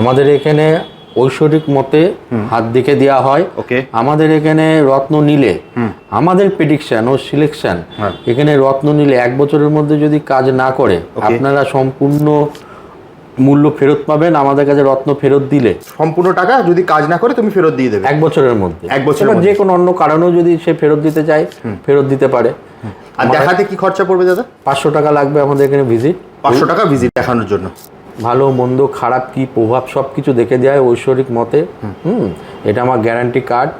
আমাদের এখানে ঐশ্বরিক মতে হাত দেখে দেওয়া হয়। ওকে। আমাদের এখানে রত্ন নিলে আমাদের প্রেডিকশন ও সিলেকশন হ্যাঁ। এখানে রত্ন নিলে এক বছরের মধ্যে যদি কাজ না করে আপনারা সম্পূর্ণ মূল্য ফেরত পাবেন আমাদের কাছে রত্ন ফেরত দিলে। সম্পূর্ণ টাকা যদি কাজ না করে তুমি ফেরত দিয়ে দেবে। এক বছরের মধ্যে। এক বছরের এবার যে কোনো অন্য কারণেও যদি সে ফেরত দিতে চায় ফেরত দিতে পারে। আর দেখাতে কি খরচা পড়বে দাদা? পাঁচশো টাকা লাগবে আমাদের এখানে ভিজিট পাঁচশো টাকা ভিজিট দেখানোর জন্য। ভালো মন্দ খারাপ কি প্রভাব সব কিছু দেখে দেয় ঐশ্বরিক মতে। হুম। এটা আমার গ্যারান্টি কার্ড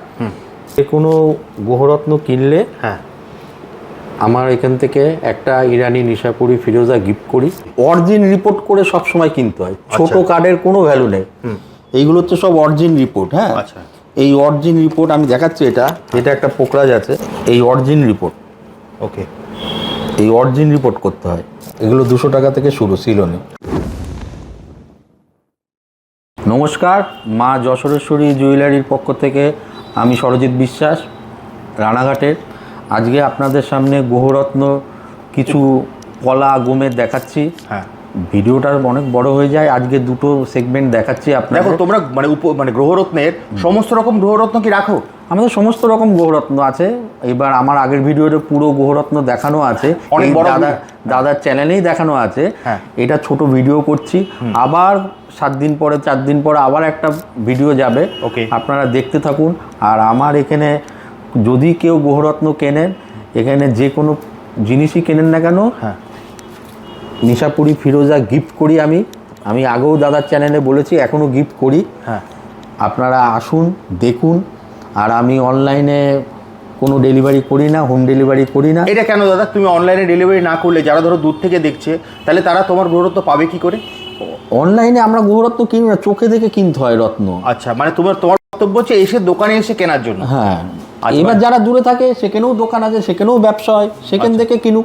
যে কোনো গ্রহরত্ন কিনলে হ্যাঁ। আমার এখান থেকে একটা ইরানি নিশাপুরি ফিরোজা গিফট করি। অরিজিন রিপোর্ট করে সব সময় কিনতে হয়। ছোট কার্ডের কোনো ভ্যালু নেই। এইগুলো হচ্ছে সব অরিজিন রিপোর্ট হ্যাঁ? আচ্ছা। এই অরিজিন রিপোর্ট আমি দেখাচ্ছি এটা। এটা একটা পোকরাজ আছে। এই অরিজিন রিপোর্ট ওকে এই অরিজিন রিপোর্ট করতে হয়। এগুলো দুশো টাকা থেকে শুরু সিলনে নমস্কার মা যশোরেশ্বরী জুয়েলারির পক্ষ থেকে আমি সরজিৎ বিশ্বাস রানাঘাটের। আজকে আপনাদের সামনে গ্রহরত্ন কিছু কলা গোমের দেখাচ্ছি। হ্যাঁ। ভিডিওটা অনেক বড় হয়ে যায় আজকে দুটো সেগমেন্ট দেখাচ্ছি দেখো আপনাদের তোমরা মানে উপ মানে গ্রহরত্নের সমস্ত রকম গ্রহরত্ন কি রাখো? আমাদের সমস্ত রকম গ্রহরত্ন আছে। এবার আমার আগের ভিডিওতে পুরো গ্রহরত্ন দেখানো আছে। অনেক দাদা দাদার চ্যানেলেই দেখানো আছে। হ্যাঁ। এটা ছোট ভিডিও করছি। আবার সাত দিন পরে চার দিন পরে আবার একটা ভিডিও যাবে। ওকে। আপনারা দেখতে থাকুন। আর আমার এখানে যদি কেউ গ্রহরত্ন কেনেন এখানে যে কোনো জিনিসই কেনেন না কেন হ্যাঁ। নিশাপুরি ফিরোজা গিফট করি আমি। আমি আগেও দাদার চ্যানেলে বলেছি এখনও গিফট করি। হ্যাঁ। আপনারা আসুন দেখুন। আর আমি অনলাইনে কোনো ডেলিভারি করি না হোম ডেলিভারি করি না। এটা কেন দাদা? তুমি অনলাইনে ডেলিভারি না করলে যারা ধরো দূর থেকে দেখছে তাহলে তারা তোমার গ্রহরত্ন পাবে কি করে? অনলাইনে আমরা গ্রহরত্ন কিনি না চোখে দেখে কিনতে হয় রত্ন। আচ্ছা মানে তোমার তোমার বক্তব্য হচ্ছে এসে দোকানে এসে কেনার জন্য। হ্যাঁ। আচ্ছা। এবার যারা দূরে থাকে সেখানেও দোকান আছে সেখানেও ব্যবসা হয় সেখান থেকে কিনুক।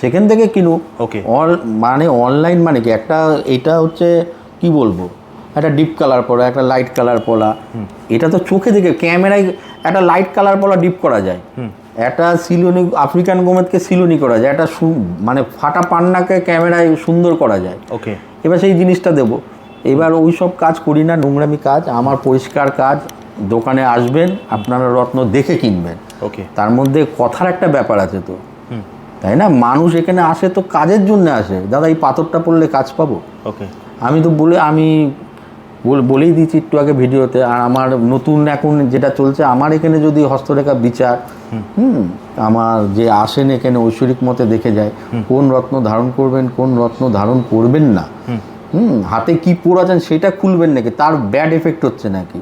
সেখান থেকে কিনুক. অল- মানে অনলাইন মানে কি? একটা এটা হচ্ছে কি বলব? একটা ডিপ কালার পলা একটা লাইট কালার পলা এটা তো চোখে দেখে ক্যামেরায় একটা লাইট কালার পলা ডিপ করা যায়। একটা সিলোনি আফ্রিকান গোমেদকে সিলোনি করা যায় একটা মানে ফাটা পান্নাকে ক্যামেরায় সুন্দর করা যায়। ওকে। এবার সেই জিনিসটা দেব। এবার ওই সব কাজ করি না নোংরামি কাজ আমার পরিষ্কার কাজ দোকানে আসবেন আপনারা রত্ন দেখে কিনবেন। ওকে। তার মধ্যে কথার একটা ব্যাপার আছে তো। তাই না? মানুষ এখানে আসে তো কাজের জন্য আসে। দাদা এই পাথরটা পড়লে কাজ পাবো? ওকে। আমি তো বলে আমি বলেই দিচ্ছি একটু আগে ভিডিওতে আর আমার নতুন এখন যেটা চলছে আমার এখানে যদি হস্তরেখা বিচার হুম। আমার যে আসেন এখানে ঐশ্বরিক মতে দেখে যায় কোন রত্ন ধারণ করবেন কোন রত্ন ধারণ করবেন না। হুম। হাতে কি পড়াছেন সেটা খুলবেন নাকি? তার ব্যাড এফেক্ট হচ্ছে নাকি?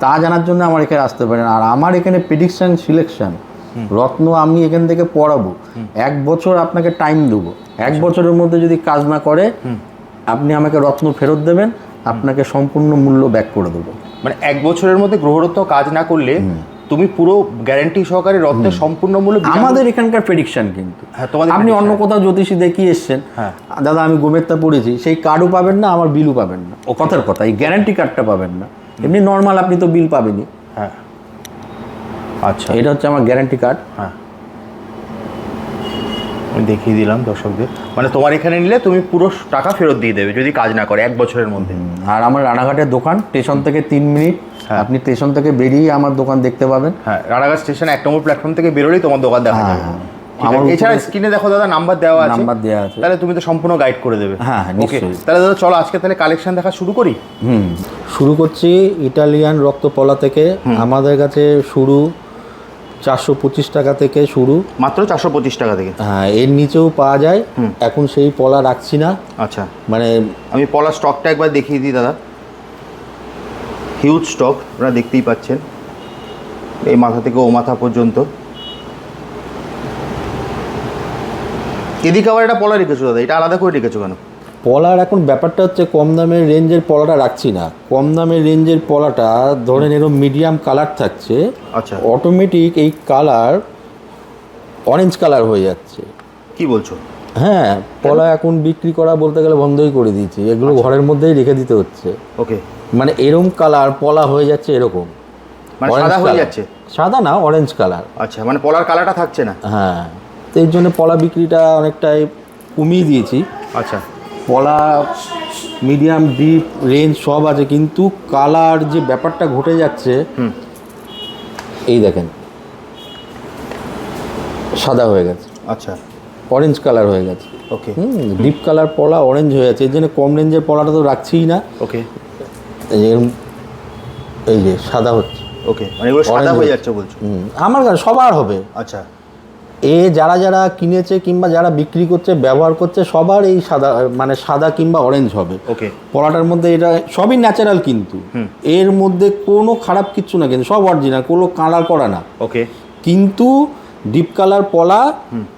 তা জানার জন্য আমার এখানে আসতে পারেন। আর আমার এখানে প্রেডিকশন সিলেকশন রত্ন আমি এখান থেকে পড়াবো। এক বছর আপনাকে টাইম দেবো। এক বছরের মধ্যে যদি কাজ না করে আপনি আমাকে রত্ন ফেরত দেবেন আপনাকে সম্পূর্ণ মূল্য ব্যাক করে দেবো। মানে এক বছরের মধ্যে গ্রহরত্ন কাজ না করলে তুমি পুরো গ্যারান্টি সহকারে রত্নের সম্পূর্ণ মূল্য আমাদের এখানকার প্রেডিকশন কিন্তু। হ্যাঁ, তোমাদের আপনি অন্য কোথাও জ্যোতিষী দেখিয়ে এসছেন। হ্যাঁ। দাদা আমি গোমেরটা পড়েছি। সেই কার্ডও পাবেন না আমার বিলও পাবেন না। ও কথার কথা এই গ্যারান্টি কার্ডটা পাবেন না। এমনি নর্মাল আপনি তো বিল পাবেনই। হ্যাঁ। আচ্ছা। এটা হচ্ছে আমার গ্যারান্টি কার্ড হ্যাঁ। আমি দেখিয়ে দিলাম দর্শকদের। মানে তোমার এখানে নিলে তুমি পুরো টাকা ফেরত দিয়ে দেবে যদি কাজ না করে এক বছরের মধ্যে। আর আমার রানাঘাটের দোকান স্টেশন থেকে তিন মিনিট। হ্যাঁ। আপনি স্টেশন থেকে বেরিয়ে আমার দোকান দেখতে পাবেন। হ্যাঁ রানাঘাট স্টেশন এক নম্বর প্ল্যাটফর্ম থেকে বেরোলেই তোমার দোকান দেখা হ্যাঁ, যাবে। হ্যাঁ। আমার এছাড়া স্ক্রিনে দেখো দাদা নাম্বার দেওয়া আছে। নাম্বার দেওয়া আছে। তাহলে তুমি তো সম্পূর্ণ গাইড করে দেবে। হ্যাঁ, হ্যাঁ, ওকে তাহলে দাদা চলো আজকে তাহলে কালেকশন দেখা শুরু করি। হুম শুরু করছি ইটালিয়ান রক্তপলা থেকে। আমাদের কাছে শুরু চারশো পঁচিশ টাকা থেকে শুরু। মাত্র চারশো পঁচিশ টাকা থেকে। হ্যাঁ এর নিচেও পাওয়া যায়। এখন সেই পলা রাখছি না। আচ্ছা। মানে আমি পলা স্টকটা একবার দেখিয়ে দিই দাদা। হিউজ স্টক আপনারা দেখতেই পাচ্ছেন। এই মাথা থেকে ও মাথা পর্যন্ত। এদিকে আবার একটা পলা রেখেছো দাদা। এটা আলাদা করে রেখেছো কেন? পলার এখন ব্যাপারটা হচ্ছে কম দামের রেঞ্জের পলাটা রাখছি না। কম দামের রেঞ্জের পলাটা ধরেন এরকম মিডিয়াম কালার থাকছে। আচ্ছা। অটোমেটিক এই কালার অরেঞ্জ কালার হয়ে যাচ্ছে। কি বলছো? হ্যাঁ পলা এখন বিক্রি করা বলতে গেলে বন্ধই করে দিয়েছি। এগুলো আচ্ছা। ঘরের মধ্যেই রেখে দিতে হচ্ছে। ওকে। মানে এরকম কালার পলা হয়ে যাচ্ছে এরকম। মানে সাদা হয়ে যাচ্ছে? সাদা না অরেঞ্জ কালার আচ্ছা মানে পলার কালারটা থাকছে না? হ্যাঁ তো এর জন্য পলা বিক্রিটা অনেকটাই কমিয়ে দিয়েছি। আচ্ছা। পলা মিডিয়াম ডিপ রেঞ্জ সব আছে কিন্তু কালার যে ব্যাপারটা ঘটে যাচ্ছে এই দেখেন। সাদা হয়ে গেছে। আচ্ছা। অরেঞ্জ কালার হয়ে গেছে। ওকে হুম ডিপ কালার পলা অরেঞ্জ হয়ে যাচ্ছে এর জন্য কম রেঞ্জের পলাটা তো রাখছিই না। ওকে এই যে এই সাদা হচ্ছে। ওকে মানে এগুলো সাদা হয়ে হয়ে- যাচ্ছে বলছো। হুম, আমার কাছে সবার হবে। আচ্ছা। এ যারা যারা কিনেছে কিংবা যারা বিক্রি করছে ব্যবহার করছে সবার এই সাদা মানে সাদা কিংবা অরেঞ্জ হবে। ওকে। পলাটার মধ্যে এটা সবই ন্যাচারাল কিন্তু। এর মধ্যে কোনো খারাপ কিচ্ছু না কিন্তু সব অরিজিনাল কোনো কালার করা না। ওকে। কিন্তু ডিপ কালার পলা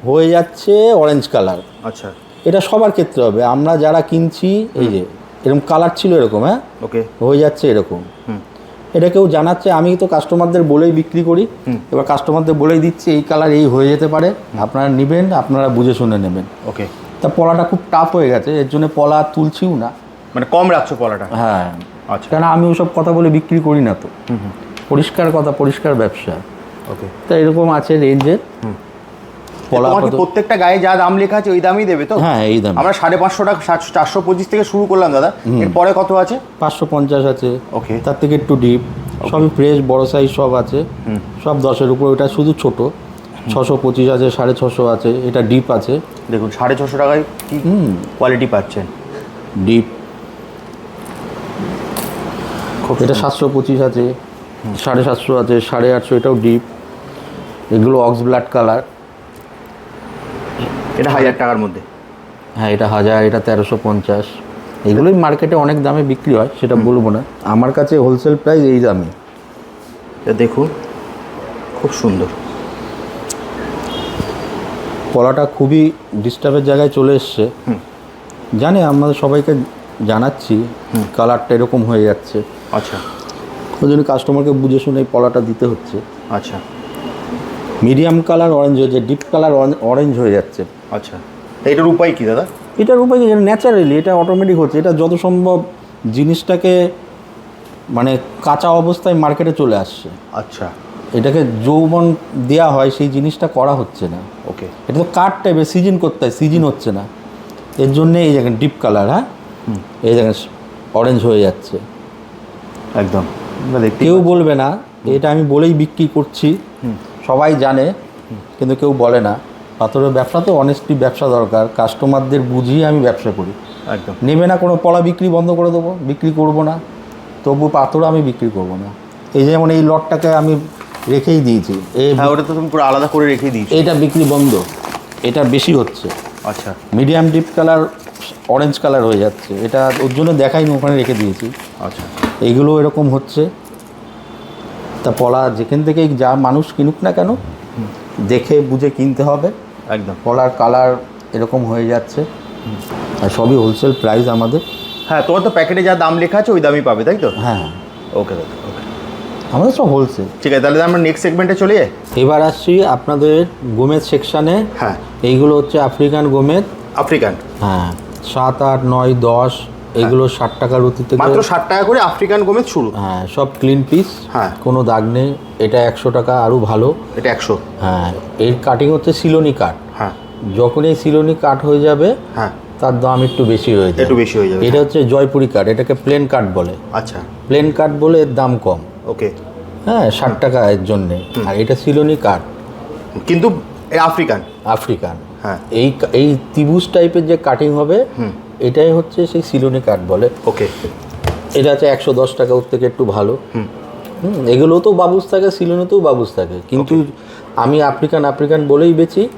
হয়ে যাচ্ছে অরেঞ্জ কালার আচ্ছা। এটা সবার ক্ষেত্রে হবে। আমরা যারা কিনছি এই যে এরকম কালার ছিল এরকম হ্যাঁ? ওকে। হয়ে যাচ্ছে এরকম। হুম। এটা কেউ জানাচ্ছে আমি তো কাস্টমারদের বলেই বিক্রি করি। এবার কাস্টমারদের বলেই দিচ্ছি এই কালার এই হয়ে যেতে পারে আপনারা নেবেন আপনারা বুঝে শুনে নেবেন। ওকে তা পলাটা খুব টাফ হয়ে গেছে এর জন্য পলা তুলছিও না। মানে কম রাখছো পলাটা? হ্যাঁ। আচ্ছা। কেন আমি ওসব কথা বলে বিক্রি করি না তো। পরিষ্কার কথা পরিষ্কার ব্যবসা। ওকে তা এরকম আছে রেঞ্জের পলা তোমার কি আপাতত- প্রত্যেকটা গায়ে যা দাম লেখা আছে ওই দামই দেবে তো? হ্যাঁ এই দাম আমরা সাড়ে পাঁচশো টাকা চারশো পঁচিশ থেকে শুরু করলাম দাদা। এরপরে কত আছে? পাঁচশো পঞ্চাশ আছে। Okay. তার থেকে একটু ডিপ সবই ফ্রেশ বড় সাইজ সব আছে। সব দশের উপর। ওটা শুধু ছোট। ছশো পঁচিশ আছে সাড়ে ছশো আছে। এটা ডিপ আছে। দেখুন সাড়ে ছশো টাকায় কি কোয়ালিটি পাচ্ছেন? ডিপ এটা সাতশো পঁচিশ আছে। সাড়ে সাতশো আছে সাড়ে আটশো এটাও ডিপ এগুলো অক্স ব্লাড কালার এটা হাজার টাকার মধ্যে। হ্যাঁ এটা হাজার এটা তেরোশো পঞ্চাশ। এগুলোই মার্কেটে অনেক দামে বিক্রি হয় সেটা বলব না। আমার কাছে হোলসেল প্রাইস এই দামে এটা দেখুন খুব সুন্দর। পলাটা খুবই ডিস্টার্বের জায়গায় চলে এসছে। জানে আমাদের সবাইকে জানাচ্ছি কালারটা এরকম হয়ে যাচ্ছে। আচ্ছা। ওই জন্য কাস্টমারকে বুঝে শুনে এই পলাটা দিতে হচ্ছে। আচ্ছা। মিডিয়াম কালার অরেঞ্জ হয়েছে ডিপ কালার অরেঞ্জ হয়ে যাচ্ছে। আচ্ছা এটার উপায় কি দাদা? এটার উপায় কি ন্যাচারালি এটা অটোমেটিক হচ্ছে। এটা যত সম্ভব জিনিসটাকে মানে কাঁচা অবস্থায় মার্কেটে চলে আসছে। আচ্ছা। এটাকে যৌবন দেওয়া হয় সেই জিনিসটা করা হচ্ছে না। ওকে এটা তো কাঠ টাইপের সিজন করতে হয় সিজন হচ্ছে না। এর জন্যে এই দেখেন ডিপ কালার হ্যাঁ? এই দেখেন অরেঞ্জ হয়ে যাচ্ছে। একদম। কেউ বলবে না এটা আমি বলেই বিক্রি করছি। সবাই জানে কিন্তু কেউ বলে না। পাথরের ব্যবসা তো অনেস্টলি ব্যবসা দরকার। কাস্টমারদের বুঝিয়ে আমি ব্যবসা করি। একদম। নেবে না কোনো পলা বিক্রি বন্ধ করে দেবো বিক্রি করব না। তবু পাথর আমি বিক্রি করব না। এই যেমন এই লটটাকে আমি রেখেই দিয়েছি এই হ্যাঁ ওটা তো তুমি পুরো আলাদা করে রেখে দিয়েছ। এইটা বিক্রি বন্ধ। এটা বেশি হচ্ছে। আচ্ছা। Medium deep colour orange colour হয়ে যাচ্ছে। এটা ওর জন্য দেখাইনি ওখানে রেখে দিয়েছি। আচ্ছা। এইগুলো এরকম হচ্ছে। তা পলা যেখান থেকে যা মানুষ কিনুক না কেন দেখে বুঝে কিনতে হবে। একদম। পলার কালার এরকম হয়ে যাচ্ছে। আর সবই হোলসেল প্রাইস আমাদের। হ্যাঁ তোমার তো প্যাকেটে যা দাম লেখা আছে ওই দামই পাবে তাই তো? হ্যাঁ। ওকে দাদা ওকে আমাদের সব হোলসেল ঠিক আছে তাহলে আমরা নেক্সট সেগমেন্টে চলে? যাই এবার আসছি আপনাদের গোমেদ সেকশানে হ্যাঁ। এইগুলো হচ্ছে আফ্রিকান গোমেদ আফ্রিকান হ্যাঁ সাত আট নয় দশ। এগুলো ষাট টাকার অতি থেকে মাত্র ষাট টাকা করে আফ্রিকান গোমেদ শুরু। হ্যাঁ সব ক্লিন পিস হ্যাঁ। কোনো দাগ নেই। এটা একশো টাকা আরও ভালো। এটা একশো। হ্যাঁ এর কাটিং হচ্ছে সিলোনি কাঠ হ্যাঁ। যখন এই সিলোনি কাঠ হয়ে যাবে হ্যাঁ। তার দাম একটু বেশি হয়ে যাবে। একটু বেশি হয়ে যাবে। এটা হচ্ছে জয়পুরি কাঠ এটাকে প্লেন কাঠ বলে। আচ্ছা। প্লেন কাঠ বলে এর দাম কম। ওকে। হ্যাঁ ষাট টাকা এর জন্যে। আর এটা সিলোনি কাঠ কিন্তু আফ্রিকান। আফ্রিকান। হ্যাঁ। এই এই ত্রিভুজ টাইপের যে কাটিং হবে এটাই হচ্ছে সেই সিলোনি কাঠ বলে। ওকে এটা আছে একশো দশ টাকা ওর থেকে একটু ভালো। হুম। এগুলোও তো বাবুস থাকে সিলোনিতেও বাবুস থাকে। কিন্তু আমি আফ্রিকান আফ্রিকান বলেই বেচি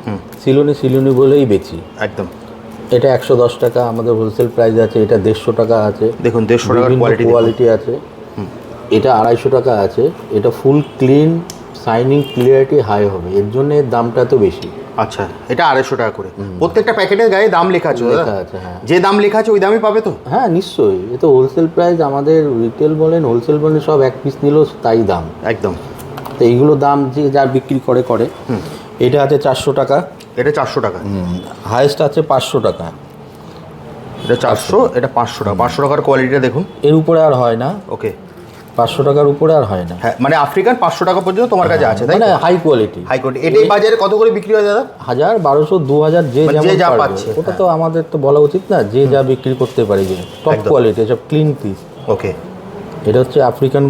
সিলোনি সিলোনি বলেই বেচি। একদম। এটা একশো দশ টাকা আমাদের হোলসেল প্রাইস আছে এটা দেড়শো টাকা আছে। দেখুন দেড়শো টাকার কোয়ালিটি কোয়ালিটি আছে। এটা আড়াইশো টাকা আছে। এটা full clean shining clarity high হবে এর জন্য এর দামটা তো বেশি। আচ্ছা এটা আড়াইশো টাকা করে। প্রত্যেকটা প্যাকেটের গায়ে দাম লেখা আছে দাদা। লেখা আছে হ্যাঁ। যে দাম লেখা আছে ওই দামই পাবে তো? হ্যাঁ নিশ্চয়ই। এ তো হোলসেল প্রাইস আমাদের রিটেল বলেন হোলসেল বলেন সব এক পিস নিলেও তাই দাম। একদম। তো এইগুলো দাম যে যা বিক্রি করে করে। এটা আছে চারশো টাকা। এটা চারশো টাকা। হায়েস্ট আছে পাঁচশো টাকা। এটা চারশো এটা পাঁচশো টাকা। পাঁচশো টাকার কোয়ালিটিটা দেখুন। এর উপরে আর হয় না। ওকে পাঁচশো টাকার উপরে আর হয় না। হ্যাঁ মানে আফ্রিকান পাঁচশো টাকা পর্যন্ত তোমার কাছে আছে তাই না হাই কোয়ালিটি হাই কোয়ালিটি এটা এই বাজারে কত করে বিক্রি হয় দাদা? হাজার বারোশো দু হাজার যে মানে যে। পাচ্ছে, ওটা তো আমাদের তো বলা উচিত না যে যা বিক্রি করতে পারে যে। টপ কোয়ালিটি এসব ক্লিন পিস ওকে এটা হচ্ছে আফ্রিকান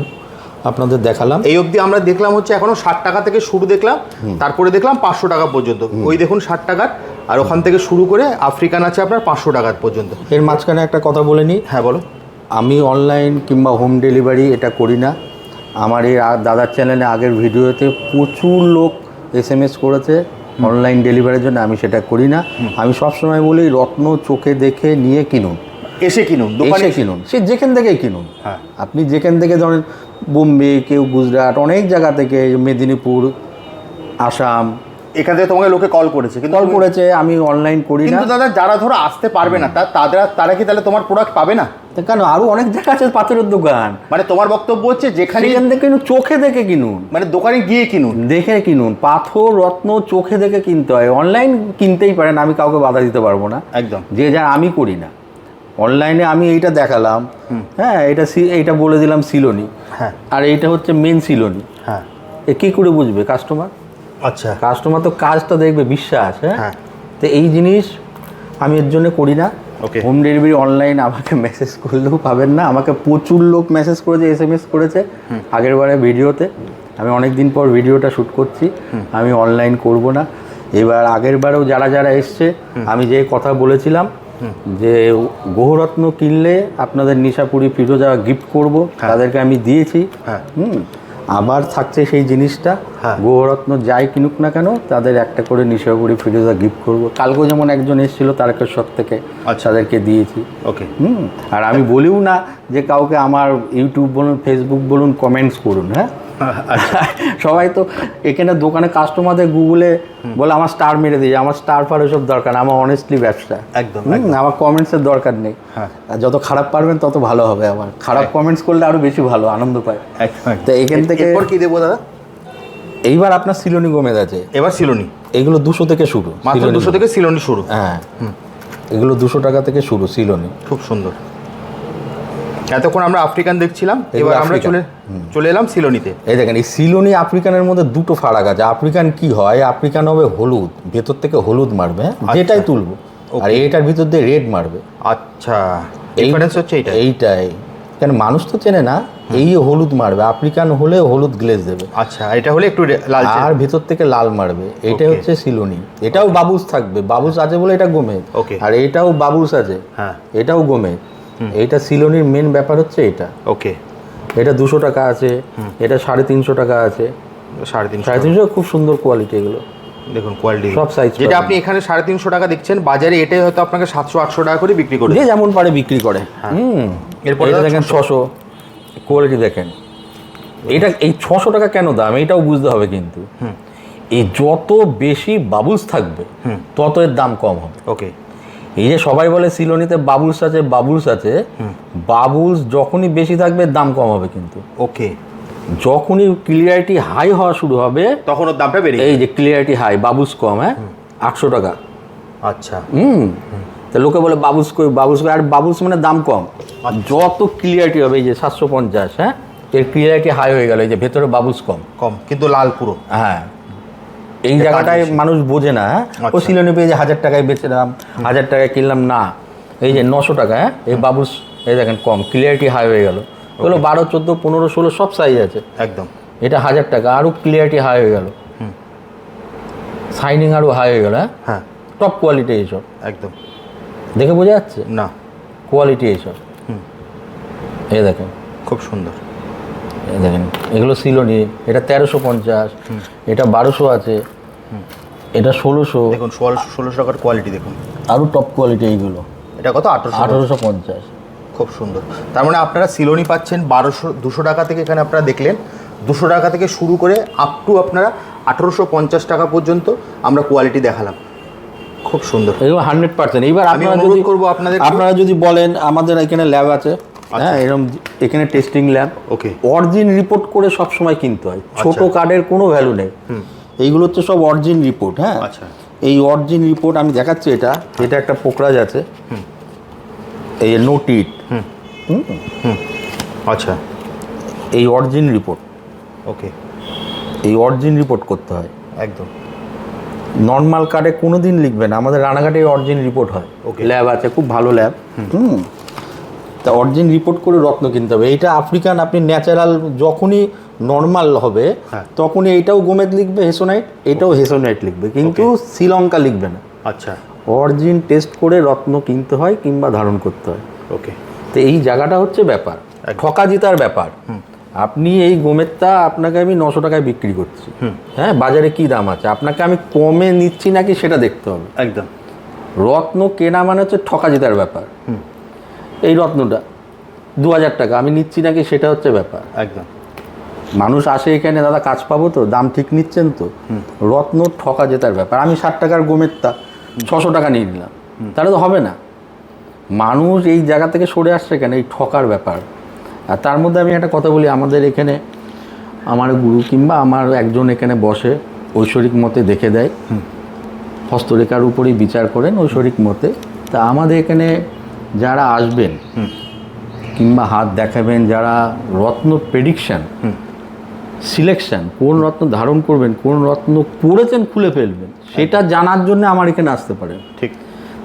আপনাদের দেখালাম। এই অবধি আমরা দেখলাম হচ্ছে এখনও ষাট টাকা থেকে শুরু দেখলাম তারপরে দেখলাম পাঁচশো টাকা পর্যন্ত। ওই দেখুন ষাট টাকার আর ওখান থেকে শুরু করে আফ্রিকান আছে আপনার পাঁচশো টাকার পর্যন্ত। এর মাঝখানে একটা কথা বলে নিই। হ্যাঁ বলো। আমি অনলাইন কিংবা হোম ডেলিভারি এটা করি না। আমার এই দাদার চ্যানেলে আগের ভিডিওতে প্রচুর লোক এস এম এস করেছে অনলাইন ডেলিভারির জন্য আমি সেটা করি না। আমি সবসময় বলি রত্ন চোখে দেখে নিয়ে কিনুন। এসে কিনুন দোকানে এসে কিনুন। সে যেখান থেকেই কিনুন। হ্যাঁ। আপনি যেখান থেকে ধরেন বোম্বে কেউ গুজরাট অনেক জায়গা থেকে মেদিনীপুর আসাম এখান থেকে তোমাকে লোকে কল করেছে কিন্তু কল করেছে আমি অনলাইন করি না। কিন্তু দাদা যারা ধরো আসতে পারবে না তা- তারা তারা কি তাহলে তোমার প্রোডাক্ট পাবে না? কেন? আরও অনেক জায়গা আছে পাথরের দোকান। মানে তোমার বক্তব্য হচ্ছে যেখানে সেখান থেকে কিনুন চোখে দেখে কিনুন। মানে দোকানে গিয়ে কিনুন। দেখে কিনুন। পাথর রত্ন চোখে দেখে কিনতে হয়। অনলাইন কিনতেই পারেন আমি কাউকে বাধা দিতে পারব না। একদম। যে যা আমি করি না। অনলাইনে আমি এইটা দেখালাম। হ্যাঁ এটা এইটা বলে দিলাম সিলোনি। হ্যাঁ। আর এইটা হচ্ছে মেন সিলোনি। হ্যাঁ। এ কী করে বুঝবে কাস্টমার আচ্ছা। কাস্টমার তো কাজটা দেখবে বিশ্বাস হ্যাঁ? হ্যাঁ। তো এই জিনিস আমি এর জন্য করি না। ওকে হোম ডেলিভারি অনলাইন আমাকে মেসেজ করলেও পাবেন না। আমাকে প্রচুর লোক মেসেজ করেছে এস এম এস করেছে আগের বারে ভিডিওতে। আমি অনেক দিন পর ভিডিওটা শ্যুট করছি। আমি অনলাইন করব না। এবার আগের বারেও যারা যারা এসছে আমি যে কথা বলেছিলাম যে গ্রহরত্ন কিনলে আপনাদের নিশাপুরি ফিরোজা গিফট করব। তাদেরকে আমি দিয়েছি। হ্যাঁ। হুম। আবার থাকছে সেই জিনিসটা হ্যাঁ। গ্রহরত্ন যাই কিনুক না কেন তাদের একটা করে নিশাগুড়ি ফিরোজা গিফট করব কালকে যেমন একজন এসেছিল তারকেশ্বর থেকে আচ্ছা। তাদেরকে দিয়েছি ওকে হুম আর আমি বলিও না যে কাউকে আমার ইউটিউব বলুন ফেসবুক বলুন কমেন্টস করুন হ্যাঁ? সবাই তো এখানে দোকানে কাস্টমারদের গুগলে বলে আমার স্টার মেরে দিয়ে আমার স্টার ফার ওসব দরকার না, আমার অনেস্টলি ব্যবসা। একদম, আমার কমেন্টসের দরকার নেই। হ্যাঁ। যত খারাপ পারবেন তত ভালো হবে আমার। খারাপ কমেন্টস করলে আরও বেশি ভালো আনন্দ পায়। তো এখান থেকে কি দেবো দাদা? এইবার আপনার সিলোনি গমেজ আছে। এবার সিলোনি। এগুলো দুশো থেকে শুরু মাত্র দুশো থেকে সিলোনি শুরু। হ্যাঁ। এগুলো দুশো টাকা থেকে শুরু সিলোনি। খুব সুন্দর। এতক্ষণ আমরা আফ্রিকান দেখছিলাম এবার আমরা চলে চলে এলাম সিলোনিতে। এই দেখেন এই সিলোনি আফ্রিকানের মধ্যে দুটো ফারাক আছে। আফ্রিকান কি হয়? আফ্রিকান হবে হলুদ ভেতর থেকে হলুদ মারবে হ্যাঁ? যেটাই তুলবো। আর এটার ভিতর দিয়ে রেড মারবে। আচ্ছা ডিফারেন্স হচ্ছে এইটা এইটাই। কেন মানুষ তো চেনে না এই হলুদ মারবে। আফ্রিকান হলে হলুদ গ্লেজ দেবে। আচ্ছা এটা হলে একটু লালচে আর ভেতর থেকে লাল মারবে। এটাই Okay. হচ্ছে সিলোনি। এটাও বাবুস থাকবে। বাবুস আছে বলে এটা গোমে. আর এটাও বাবুস আছে। হ্যাঁ। এটাও গোমে। এইটা সিলোনির মেন ব্যাপার হচ্ছে এটা। ওকে এটা দুশো টাকা আছে এটা সাড়ে তিনশো টাকা আছে। সাড়ে তিনশো সাড়ে তিনশো খুব সুন্দর কোয়ালিটি এগুলো। দেখুন কোয়ালিটি সব সাইজ যেটা আপনি এখানে সাড়ে তিনশো টাকা দেখছেন বাজারে এটাই হয়তো আপনাকে সাতশো আটশো টাকা করে বিক্রি করে যে যেমন পারে বিক্রি করে। হুম। এরপরে দেখেন ছশো। কোয়ালিটি দেখেন। এটা এই ছশো টাকা কেন দাম? এটাও বুঝতে হবে কিন্তু। এই যত বেশি বাবুলস থাকবে তত এর দাম কম হবে। ওকে এই যে সবাই বলে সিলোনিতে বাবুলস আছে বাবুলস আছে বাবুলস যখনই বেশি থাকবে দাম কম হবে কিন্তু। ওকে। যখনই ক্লিয়ারিটি হাই হওয়া শুরু হবে তখন ওর দামটা বেড়ে এই যে ক্লিয়ারিটি হাই বাবুলস কম হ্যাঁ? আটশো টাকা। আচ্ছা। হুম। তা লোকে বলে বাবুস কই বাবুস কই আর বাবুস মানে দাম কম। যত ক্লিয়ারিটি হবে এই যে সাতশো পঞ্চাশ হ্যাঁ? এর ক্লিয়ারিটি হাই হয়ে গেল এই যে ভেতরে বাবুস কম। কম কিন্তু লাল পুরো। হ্যাঁ। এই জায়গাটায় মানুষ বোঝে না হ্যাঁ? ও আচ্ছা। সিলোনি পেয়ে যে হাজার টাকায় বেচলাম হাজার টাকায় কিনলাম না। এই যে নশো টাকা হ্যাঁ? এই বাবুস এই দেখেন কম ক্লিয়ারিটি হাই হয়ে গেল। এগুলো বারো চোদ্দ পনেরো ষোলো সব সাইজ আছে। একদম। এটা হাজার টাকা আরও ক্লিয়ারিটি হাই হয়ে গেল। সাইনিং আরও হাই হয়ে গেল হ্যাঁ? হ্যাঁ। টপ কোয়ালিটি এইসব একদম। দেখে বোঝা যাচ্ছে? না। কোয়ালিটি এইসব এই দেখেন। খুব সুন্দর। দেখেন এগুলো সিলোনি এটা তেরোশো পঞ্চাশ এটা বারোশো আছে। এটা ষোলোশো দেখুন ষোলোশো ষোলোশো টাকার কোয়ালিটি দেখুন। আরও টপ কোয়ালিটি এইগুলো। এটা কত? আঠারোশো আঠারোশো পঞ্চাশ। খুব সুন্দর। তার মানে আপনারা সিলোনি পাচ্ছেন বারোশো দুশো টাকা থেকে এখানে আপনারা দেখলেন। দুশো টাকা থেকে শুরু করে আপ টু আপনারা আঠেরোশো পঞ্চাশ টাকা পর্যন্ত আমরা কোয়ালিটি দেখালাম। খুব সুন্দর। এগুলো হান্ড্রেড পার্সেন্ট এইবার আমি আপনারা অনুরোধ যদি করব আপনাদের আপনারা যদি বলেন আমাদের এখানে ল্যাব আছে। হ্যাঁ এরকম এখানে testing lab okay origin report করে সব সময় কিনতে হয়। ছোট কার্ডের কোনো ভ্যালু নেই। এইগুলো হচ্ছে সব অরিজিন রিপোর্ট হ্যাঁ? আচ্ছা। এই অরিজিন রিপোর্ট আমি দেখাচ্ছি এটা। এটা একটা পোকরাজ আছে। এই নোটিট আচ্ছা। এই অরিজিন রিপোর্ট ওকে। এই অরিজিন রিপোর্ট করতে হয়। একদম। নর্মাল কার্ডে কোনো দিন লিখবেন আমাদের রানাঘাটে অরিজিন রিপোর্ট হয়। Okay. ল্যাব আছে খুব ভালো ল্যাব হুম। তা অরিজিন রিপোর্ট করে রত্ন কিনতে হবে। এইটা আফ্রিকান আপনি ন্যাচারাল যখনই নর্মাল হবে হ্যাঁ। তখনই এইটাও গোমেদ লিখবে হেসোনাইট? এটাও হেসোনাইট লিখবে কিন্তু শ্রীলঙ্কা লিখবে না। আচ্ছা। অরিজিন টেস্ট করে রত্ন কিনতে হয় কিংবা ধারণ করতে হয়। ওকে তো এই জায়গাটা হচ্ছে ব্যাপার। ঠকা জিতার ব্যাপার। আপনি এই গোমেরটা আপনাকে আমি নশো টাকায় বিক্রি করছি। হ্যাঁ বাজারে কি দাম আছে? আপনাকে আমি কমে নিচ্ছি নাকি সেটা দেখতে হবে। একদম। রত্ন কেনা মানে হচ্ছে ঠকা জিতার ব্যাপার। এই রত্নটা দু হাজার টাকা আমি নিচ্ছি নাকি সেটা হচ্ছে ব্যাপার। একদম। মানুষ আসে এখানে দাদা কাজ পাবো তো? দাম ঠিক নিচ্ছেন তো? রত্ন ঠকা জেতার ব্যাপার। আমি ষাট টাকার গোমেরটা ছশো টাকা নিয়ে নিলাম। তাহলে তো হবে না। মানুষ এই জায়গা থেকে সরে আসছে কেন? এই ঠকার ব্যাপার। আর তার মধ্যে আমি একটা কথা বলি আমাদের এখানে আমার গুরু কিংবা আমার একজন এখানে বসে ঐশ্বরিক মতে দেখে দেয়। হস্তরেখার উপরেই বিচার করেন ঐশ্বরিক মতে। তা আমাদের এখানে যারা আসবেন কিংবা হাত দেখাবেন যারা রত্ন প্রেডিকশন সিলেকশন কোন রত্ন ধারণ করবেন কোন রত্ন পড়েছেন খুলে ফেলবেন সেটা জানার জন্য আমার এখানে আসতে পারেন। ঠিক।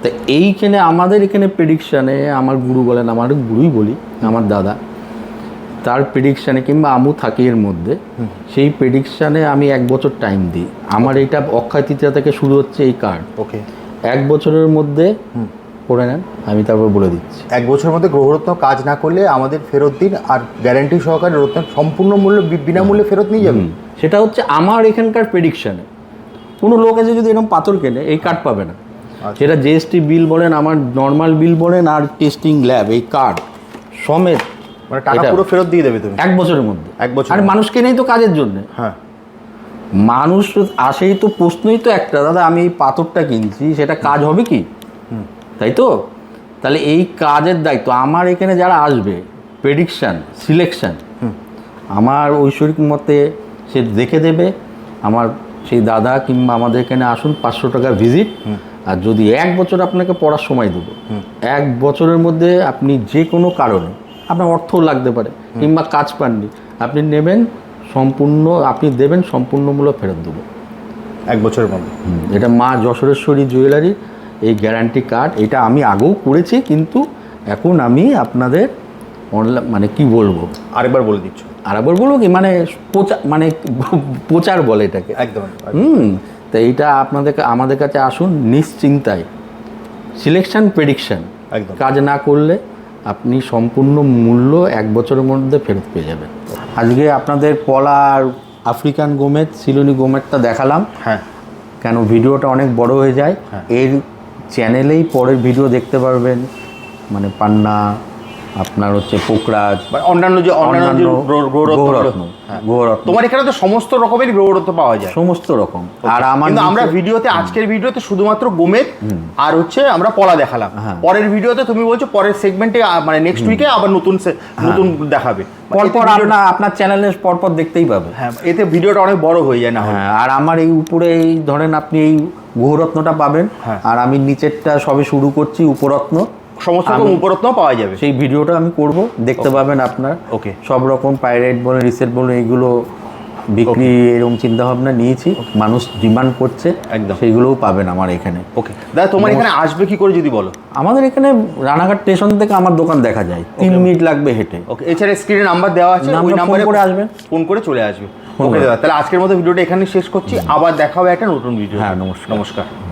তা এইখানে আমাদের এখানে প্রেডিকশানে আমার গুরু বলেন আমার গুরুই বলি আমার দাদা তার প্রেডিকশানে কিংবা আমু থাকি এর মধ্যে সেই প্রেডিকশানে আমি এক বছর টাইম দিই। আমার এটা অক্ষয় তৃতীয়া থেকে শুরু হচ্ছে এই কার্ড ওকে এক বছরের মধ্যে করে নেন আমি তারপর বলে দিচ্ছি। এক বছরের মধ্যে গ্রহরত্ন কাজ না করলে আমাদের ফেরত দিন আর গ্যারান্টি সহকারে রত্ন সম্পূর্ণ মূল্য বিনামূল্যে ফেরত নিয়ে যাবেন। সেটা হচ্ছে আমার এখানকার প্রেডিকশানে কোনো লোক আছে যদি এরকম পাথর কেনে এই কার্ড পাবে না। সেটা জিএসটি বিল বলেন আমার নর্মাল বিল বলেন আর টেস্টিং ল্যাব এই কার্ড সমেত মানে টাকা পুরো ফেরত দিয়ে দেবে তুমি? এক বছরের মধ্যে। এক বছর আর মানুষ কেনেই তো কাজের জন্য। হ্যাঁ। মানুষ আসেই তো প্রশ্নই তো একটা দাদা আমি এই পাথরটা কিনছি সেটা কাজ হবে কি? তাই তো? তাহলে এই কাজের দায়িত্ব আমার এখানে যারা আসবে প্রেডিকশান সিলেকশান আমার ঐশ্বরিক মতে সে দেখে দেবে আমার সেই দাদা কিংবা আমাদের এখানে আসুন পাঁচশো টাকা ভিজিট আর যদি এক বছর আপনাকে পড়ার সময় দেবো এক বছরের মধ্যে আপনি যে কোনো কারণে আপনার অর্থও লাগতে পারে কিংবা কাজ পাননি আপনি নেবেন সম্পূর্ণ আপনি দেবেন সম্পূর্ণ মূল্য ফেরত দেবো। এক বছরের মধ্যে। এটা মা যশোরেশ্বরী জুয়েলারি এই গ্যারান্টি কার্ড এটা আমি আগেও করেছি কিন্তু এখন আমি আপনাদের অনলাইন মানে কি বলব? আরেকবার বলে দিচ্ছ। আর একবার বলব কি? মানে প্রচার মানে প্রচার বলে এটাকে। একদম। হুম তো এইটা আপনাদের আমাদের কাছে আসুন নিশ্চিন্তায়। সিলেকশন প্রেডিকশন একদম। কাজ না করলে আপনি সম্পূর্ণ মূল্য এক বছরের মধ্যে ফেরত পেয়ে যাবেন। আজকে আপনাদের পলা আর আফ্রিকান গোমেদ সিলোনি গোমেদটা দেখালাম। হ্যাঁ। কেন? ভিডিওটা অনেক বড় হয়ে যায়। হ্যাঁ। এর চ্যানেলেই পরের ভিডিও দেখতে পারবেন। মানে পান্না আপনার হচ্ছে পোকরাজ মানে অন্যান্য যে অন্যান্য যে হ্যাঁ। গ্রহরত্ন। তোমার এখানে তো সমস্ত রকমের গ্রহরত্ন পাওয়া যায়। সমস্ত রকম। আর আমার কিন্তু আমরা ভিডিওতে আজকের ভিডিওতে শুধুমাত্র গোমেদ আর হচ্ছে আমরা পলা দেখালাম। হ্যাঁ। পরের ভিডিওতে তুমি বলছো পরের সেগমেন্টে মানে নেক্সট উইকে আবার নতুন নতুন দেখাবে। হ্যাঁ। পরপর আপনার আপনার চ্যানেলে পরপর দেখতেই পাবে। হ্যাঁ এতে ভিডিওটা অনেক বড় হয়ে যায় না হ্যাঁ আর আমার এই উপরে এই ধরেন আপনি এই গৌরত্নটা পাবেন। হ্যাঁ। আর আমি নিচেরটা সবে শুরু করছি উপরত্ন। সমস্ত রকম উপরত্ন পাওয়া যাবে। সেই ভিডিওটা আমি করব দেখতে পাবেন আপনার ওকে সব রকম পাইরেট বলে রিসেট বলে এগুলো বিক্রি এরকম চিন্তা ভাবনা নিয়েছি মানুষ ডিমান্ড করছে একদম। সেইগুলোও পাবেন আমার এখানে। ওকে দাদা তোমার এখানে আসবে কি করে যদি বলো? আমাদের এখানে রানাঘাট স্টেশন থেকে আমার দোকান দেখা যায়। তিন মিনিট লাগবে হেঁটে। ওকে এছাড়া স্ক্রিনে নাম্বার দেওয়া আছে ওই নাম্বার নাম্বারে করে আসবেন। ফোন করে চলে আসবে। ওকে দাদা তাহলে আজকের মতো ভিডিওটা এখানে শেষ করছি। আবার দেখা হবে একটা নতুন ভিডিও। হ্যাঁ, নমস্কার। নমস্কার।